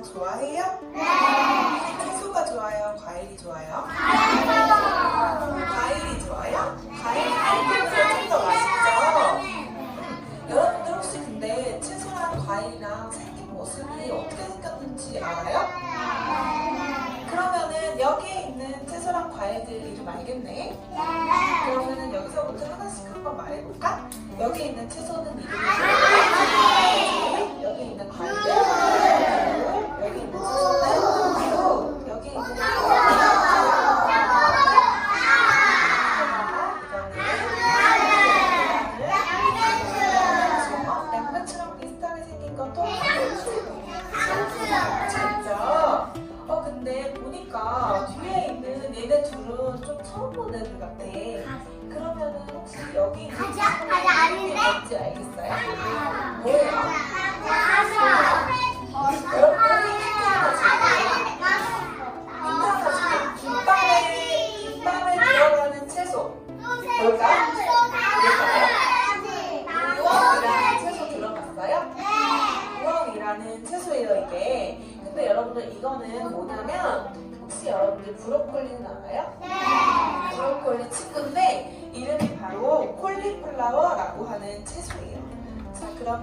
우엉 좋아해요? 네. 채소가 좋아요? 과일이 좋아요? 과일이 좋아요? 과일이 알코올보다 좀더 맛있죠? 여러분들 혹시 근데 채소랑 과일이랑 생긴 모습이 어떻게 생겼는지 알아요? 그러면은 여기에 있는 채소랑 과일들 이름 알겠네? 그러면은 여기서부터 하나씩 한번 말해볼까? 여기 있는 채소는 이름이 뭐예요? 여기 있는 과일은 진짜? 어 근데 보니까 뒤에 있는 얘네 둘은 좀 처음 본 애들 같아. 그러면은 혹시 여기 있는 가자, 가자, 아닌데? 뭔지 알겠어요? 뭐예요?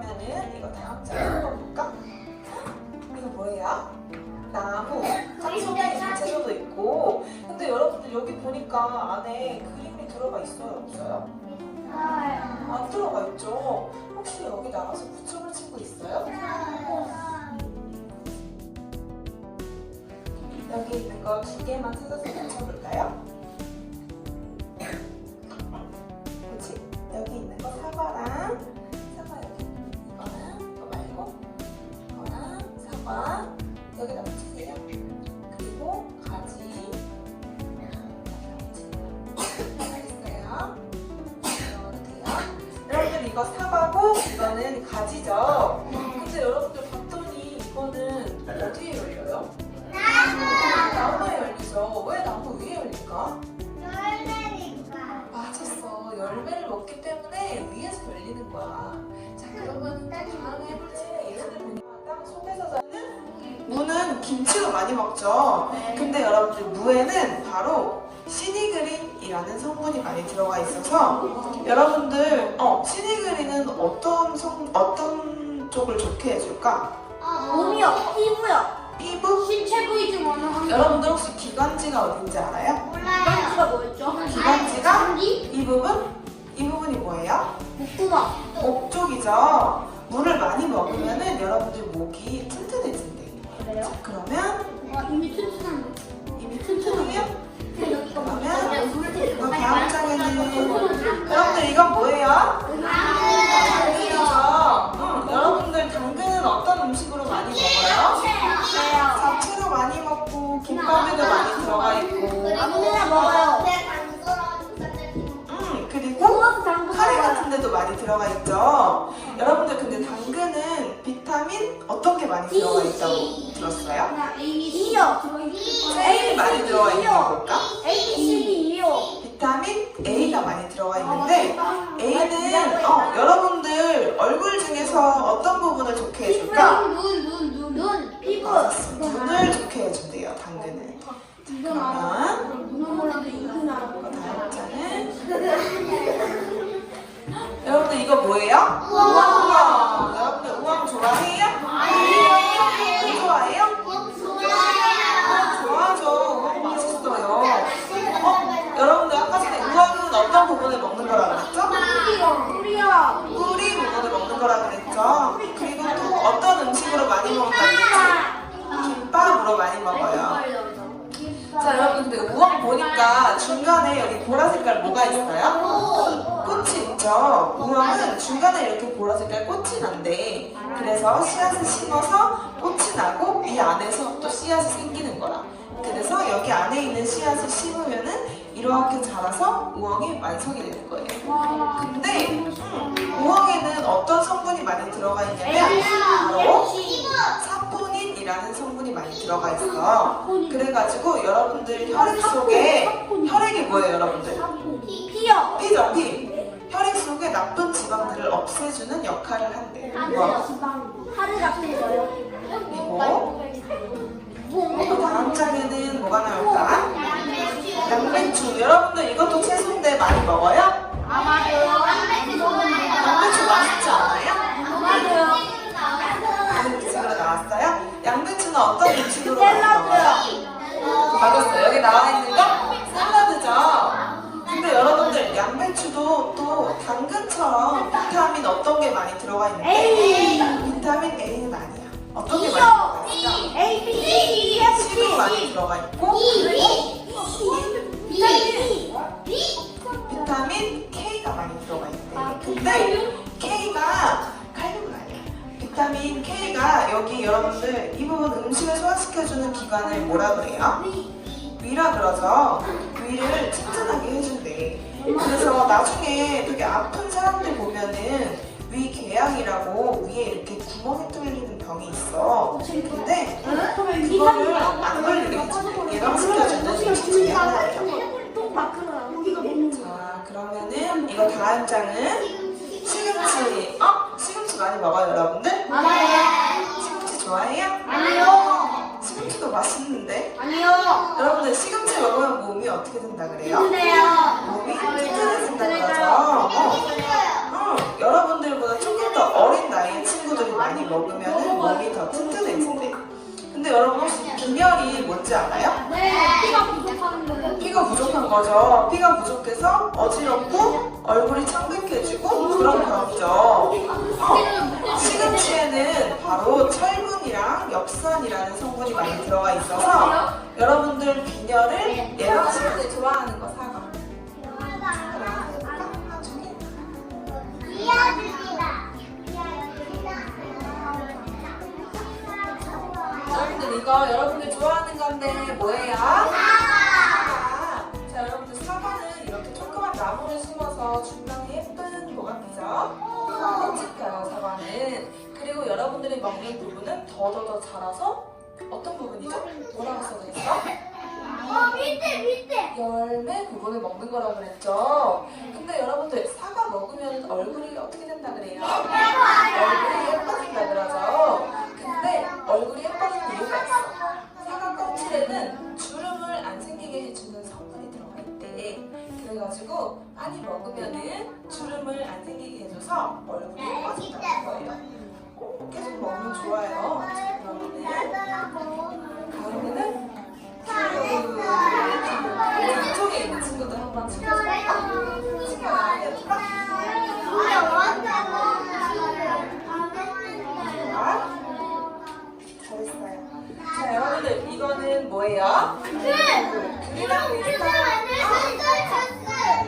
자 그러면은 이거 다음 장에 한번 볼까? 이거 뭐예요? 나무. 있는 채소도 있고. 근데 여러분들 여기 보니까 안에 그림이 들어가 있어요, 없어요? 안 들어가 있죠. 혹시 여기 나가서 붙여볼 친구 있어요? 여기 있는 거 두 개만 찾아서 가지죠. 근데 여러분들 봤더니 이거는 어디에 열려요? 나무에 열리죠. 왜 나무 위에 열릴까? 맞았어. 열매를 먹기 때문에 위에서 열리는 거야. 자, 그러면 다음에 해볼 때 얘네들 보니까 땅 속에서 사는 무는 김치로 많이 먹죠. 근데 여러분들 무에는 바로 시니그린이라는 성분이 많이 들어가 있어서 여러분들 어 시니그린은 어떤 성 어떤 쪽을 좋게 해줄까? 몸이요, 피부요. 피부? 신체 부위 중 어느 한 여러분들 혹시 기관지가 어딘지 알아요? 몰라요. 뭐였죠? 기관지가? 기이 부분? 이 부분이 뭐예요? 목구멍. 목 쪽이죠. 물을 많이 먹으면은 여러분들 목이 튼튼해진대. 그래요? 자, 그러면 와, 이미 튼튼한데. 이미 튼튼해요? 그러면 다음 장에는 여러분들 이건 뭐예요? 당근이죠. 응, 여러분들 당근은 어떤 음식으로 많이 먹어요? 잡채로 많이 먹고 김밥에도 많이 들어가 있고. 아무데나 먹어요. 음 그리고 카레 같은 데도 많이 들어가 있죠. 여러분들 근데 당근은 비타민 어떤 게 많이 들어가 있다고 들었어요? E요. 제일 많이 들어가 있는 게 뭘까? A, B, C, D, E요. 비타민 A가 많이 들어가 있는데 A는 어, 여러분들 얼굴 중에서 난대. 그래서 씨앗을 심어서 꽃이 나고 이 안에서 또 씨앗이 생기는 거라. 그래서 여기 안에 있는 씨앗을 심으면은 이렇게 자라서 우엉이 완성이 되는 거예요. 근데 음, 우엉에는 어떤 성분이 많이 들어가 있냐면 바로 사포닌이라는 성분이 많이 들어가 있어. 그래가지고 여러분들 혈액 속에 혈액이 뭐예요, 여러분들? 피요. 피죠, 피. 혈액 속의 나쁜 지방들을 없애주는 역할을 한대. 우와. 하루 같은 거요. 그리고 또 다음 장에는 뭐가 나올까? 양배추. 여러분들 이것도 채소인데 많이 먹어요? 양배추 맛있지 기관을 뭐라 그래요? 위라 그러죠. 위를 튼튼하게 해준대. 그래서 나중에 되게 아픈 사람들 보면은 위 궤양이라고 위에 이렇게 구멍이 뚫리는 병이 있어. 근데 그거를 안 걸리게 해준대. 예방시켜주는 중에 하나예요. 자, 그러면은 이거 다음 장은 시금치. 어? 시금치 많이 먹어요, 여러분들? 시금치 좋아해요? 시 금치도 맛있는데. 여러분들 시금치 먹으면 몸이 어떻게 된다 그래요? 몸이 튼튼해진다 그러죠. 어. 어, 여러분들보다 조금 더 어린 나이의 친구들이 많이 먹으면 몸이 더 튼튼해진대. 근데 여러분 혹시 빈혈이 뭔지 알아요? 피가 부족한 거죠. 피가 부족해서 어지럽고 얼굴이 창백해지고 그런 병이죠. 어, 엽산이라는 성분이 많이 들어가 있어서 여러분들 빈혈을 예방시키는 좋아하는 거 사과. 여러분들 이거 여러분들 좋아하는 건데 뭐예요? 더더더 자라서 어떤 부분이죠? 뭐라고 써져 있어? 열매 부분을 먹는 거라고 그랬죠. 근데 여러분들 사과 먹으면 얼굴이 어떻게 된다 그래요? 얼굴이 뭐예요? 귤이랑 비슷한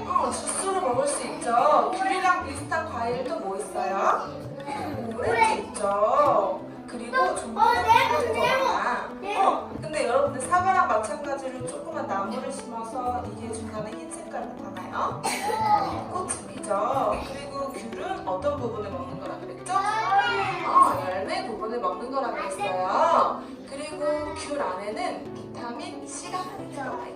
어, 주스로 먹을 수 있죠. 귤이랑 비슷한 과일도 뭐 있어요? 오렌지 있죠. 그리고 종류가 다르거나. 어, 근데 여러분들 사과랑 마찬가지로 조그만 나무를 심어서 이게 중간에 흰 색깔 나타나요. 꽃이 피죠. 그리고 귤은 어떤 부분을 먹는 거라 그랬죠? 어, 열매 부분을 먹는 거라 그랬어요. 그리고 귤 안에는 Go.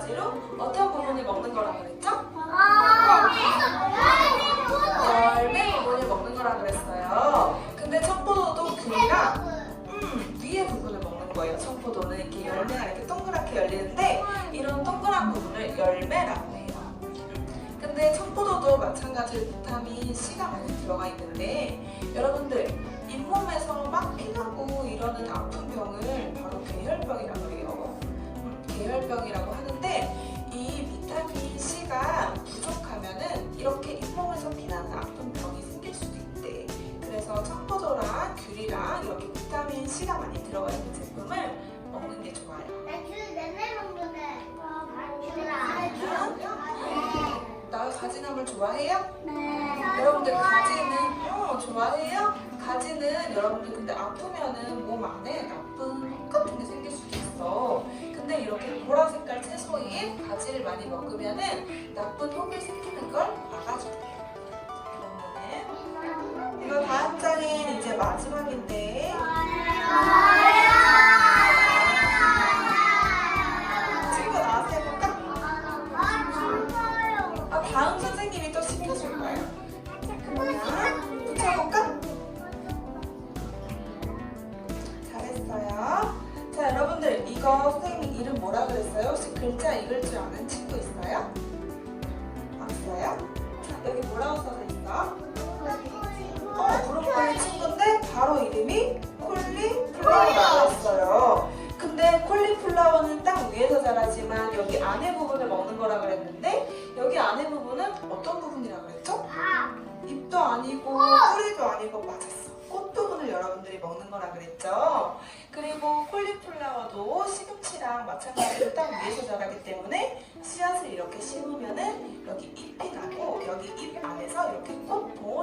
가지로 어떤 부분을 먹는 거라 그랬죠? 열매 부분을 먹는 거라 그랬어요. 근데 청포도도 귤이랑 음, 위에 부분을 먹는 거예요. 청포도는 이렇게 열매가 이렇게 동그랗게 열리는데 이런 동그란 부분을 열매라고 해요. 음, 근데 청포도도 마찬가지로 비타민 C가 많이 들어가 있는데 여러분들 잇몸에서 막 피나고 이러는 아픈 병을 바로 괴혈병이라고 해요. 음, 괴혈병이라고 하는데 이 비타민 C가 부족하면은 이렇게 잇몸에서 피나는 아픈 병이 생길 수도 있대. 그래서 청포도랑 귤이랑 이렇게 비타민 C가 많이 들어가 있는 제품을 먹는 게 좋아요. 음식물 좋아해요? 네. 여러분들 가지는 어 좋아해요? 가지는 여러분들 근데 아프면은 몸 안에 나쁜 혹 같은 게 생길 수도 있어. 가지를 많이 먹으면은 나쁜 혹이 생기는 걸 막아준대요. 그러면은 이거 다음 장엔 이제 마지막인데 친구 나와서 해볼까? 아 다음 선생님이 또 시켜줄 거예요. 그러면 붙여볼까? 콜리플라워는 땅 위에서 자라지만 여기 안에 부분을 먹는 거라 그랬는데 여기 안에 부분은 어떤 부분이라 그랬죠? 잎도 아니고 뿌리도 아니고 맞았어. 꽃 부분을 여러분들이 먹는 거라 그랬죠. 그리고 콜리플라워도 시금치랑 마찬가지로 땅 위에서 자라기 때문에 씨앗을 이렇게 심으면은 여기 잎이 나고 여기 잎 안에서 이렇게 꽃봉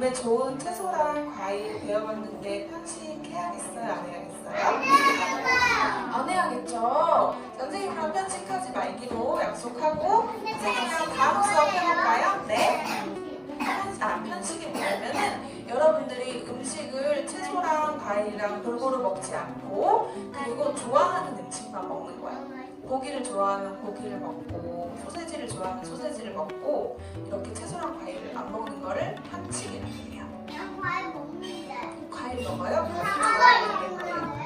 몸에 좋은 채소랑 과일 배워봤는데 편식해야겠어요? 안 해야겠어요? 안 해야겠죠. 선생님이랑 편식하지 말기로 약속하고 선생님이랑 다음 수업 해볼까요? 네. 편- 아, 편식이 과일이랑 골고루 먹지 않고 그리고 좋아하는 음식만 먹는 거야. 고기를 좋아하면 고기를 먹고 소세지를 좋아하면 소세지를 먹고 이렇게 채소랑 과일을 안 먹는 거를 편식이라고 해요. 과일 먹어요? 과일 좋아하는데